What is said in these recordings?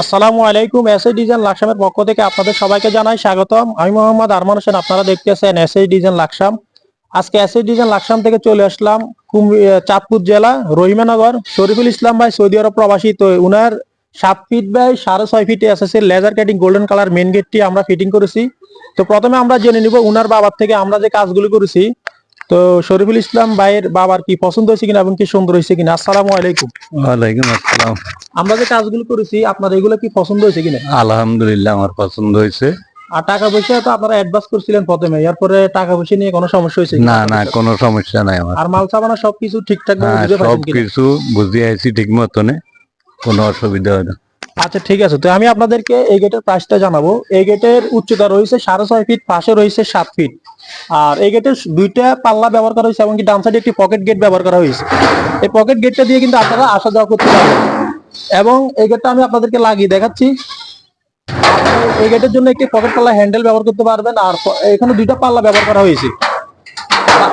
আসসালামু আলাইকুম S design লাকসামের পক্ষ থেকে আপনাদের সবাইকে জানাই স্বাগতম। আমি মোহাম্মদ আরমান হোসেন, আপনারা দেখতেছেন এস ডিজাইন লাকসাম আজকে এস ডিজাইন লাকসাম থেকে চলে আসলাম চাঁদপুর জেলা, রহিমানগর। শরীফুল ইসলাম ভাই, সৌদি আরব প্রবাসী, তো উনার সাত ফিট বাই সাড়ে ছয় ফিটে এসএস এর laser cutting golden colour main গেটটি আমরা ফিটিং করেছি। তো প্রথমে আমরা জেনে নিব উনার বাবার থেকে আমরা যে কাজগুলো করেছি তো শরীফুল ইসলাম ভাইয়ের বাবার কি পছন্দ হয়েছে কিনা এবং কি সুন্দর হয়েছে কিনা? আসসালামু আলাইকুম। ওয়ালাইকুম আসসালাম। আমরা যে কাজগুলো করেছি আপনার এগুলো কি পছন্দ হয়েছে কিনা? আলহামদুলিল্লাহ আমার পছন্দ হয়েছে। আর টাকা পয়সা তো আপনারা অ্যাডভান্স করছিলেন প্রথমে এরপরে টাকা পয়সা নিয়ে কোনো সমস্যা হয়েছে না না কোনো সমস্যা নাই আমার। আর মাল সাবানা সবকিছু ঠিকঠাক হ্যাঁ বুঝে পাইছেন কিনা? কিছু বুঝিয়ে আইছি ঠিক মতনে কোনো অসুবিধা হয় না। আচ্ছা ঠিক আছে। তো আমি আপনাদেরকে এই গেটের প্রাইসটা জানাব। এই গেটের উচ্চতা রয়েছে সাড়ে ছয় ফিট পাশে রয়েছে সাত ফিট আর এই গেটের দুইটা পাল্লা ব্যবহার করা হয়েছে, এমনকি ডান সাইডে একটি পকেট গেট ব্যবহার করা হয়েছে। এই পকেট গেটটা দিয়ে কিন্তু আপনারা আসা যাওয়া করতে পারবেন। এবং এই গেটটা আমি আপনাদেরকে লাগিয়ে দেখাচ্ছি। এই গেটের জন্য একটি পকেট পাল্লা হ্যান্ডেল ব্যবহার করতে পারবেন, আর এখানে দুইটা পাল্লা ব্যবহার করা হয়েছে।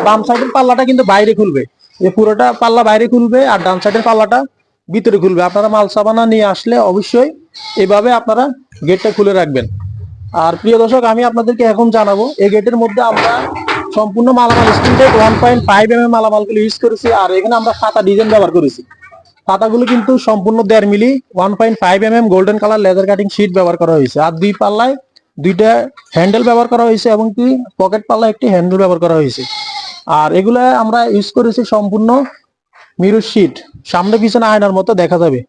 বাম সাইডের পাল্লাটা কিন্তু বাইরে খুলবে। এই পুরোটা পাল্লা বাইরে খুলবে, আর ডান সাইডের পাল্লাটা ভিতরে খুলবে। আপনারা মাল সাবানা নিয়ে আসলে অবশ্যই এভাবে আপনারা গেটটা খুলে রাখবেন। আর প্রিয় দর্শক, আমি আপনাদেরকে এখন জানাব, এই গেটের মধ্যে আমরা সম্পূর্ণ মালামাল স্টিলের one point five m m মালামালগুলো use করেছি আর এখানে আমরা খাতা ডিজাইন ব্যবহার করেছি। পাতাগুলো কিন্তু সম্পূর্ণ দেড় milli one point five m m golden colour leather cutting sheet ব্যবহার করা হয়েছে। আর দুই পাল্লায় দুইটা হ্যান্ডেল ব্যবহার করা হয়েছে এবং কি পকেট পাল্লা একটি হ্যান্ডেল ব্যবহার করা হয়েছে। আর এগুলা আমরা ইউজ করেছি সম্পূর্ণ মিরর শিট সামনে পিছনে আয়নার মতো দেখা যাবে।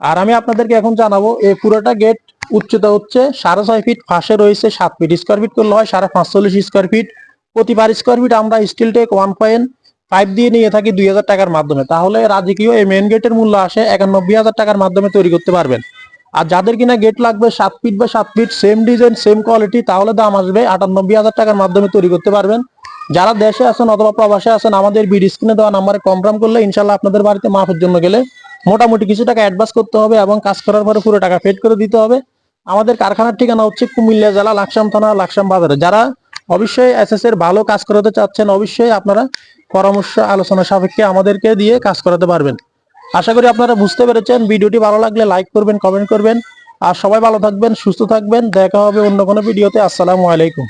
আর আমি আপনাদেরকে এখন জানাব, এই পুরোটা গেট উচ্চতা হচ্ছে সাড়ে ছয় ফিট ফাঁসে রয়েছে সাত ফিট স্কোয়ার ফিট করলে হয় সাড়ে পাঁচচল্লিশ স্কোয়ার ফিট প্রতি পার স্কোয়ার ফিট আমরা steel take one point five দিয়ে নিয়ে থাকি দুই হাজার টাকার মাধ্যমে। তাহলে রাজকীয় এই মেন গেটের মূল্য আসে একানব্বই হাজার টাকার মাধ্যমে তৈরি করতে পারবেন। আর যাদের কিনা গেট লাগবে সাত ফিট বা সাত feet same design same quality তাহলে দাম আসবে আটানব্বই হাজার টাকার মাধ্যমে তৈরি করতে পারবেন। যারা দেশে আছেন অথবা প্রবাসে আছেন, আমাদের বিডি স্ক্রিনে দেওয়া নাম্বারে কনফার্ম করলে ইনশাল্লাহ আপনাদের বাড়িতে মাপের জন্য গেলে মোটামুটি কিছু টাকা অ্যাডভান্স করতে হবে এবং কাজ করার পরে পুরো টাকা পেড করে দিতে হবে। আমাদের কারখানার ঠিকানা হচ্ছে কুমিল্লা জেলা লাকসাম থানা, লাকসাম বাজারে। যারা অবশ্যই এস এর ভালো কাজ করাতে চাচ্ছেন, অবশ্যই আপনারা পরামর্শ, আলোচনা সাপেক্ষে আমাদেরকে দিয়ে কাজ করাতে পারবেন। আশা করি আপনারা বুঝতে পেরেছেন। ভিডিওটি ভালো লাগলে লাইক করবেন কমেন্ট করবেন। আর সবাই ভালো থাকবেন, সুস্থ থাকবেন। দেখা হবে অন্য কোনো ভিডিওতে। আসসালামু আলাইকুম।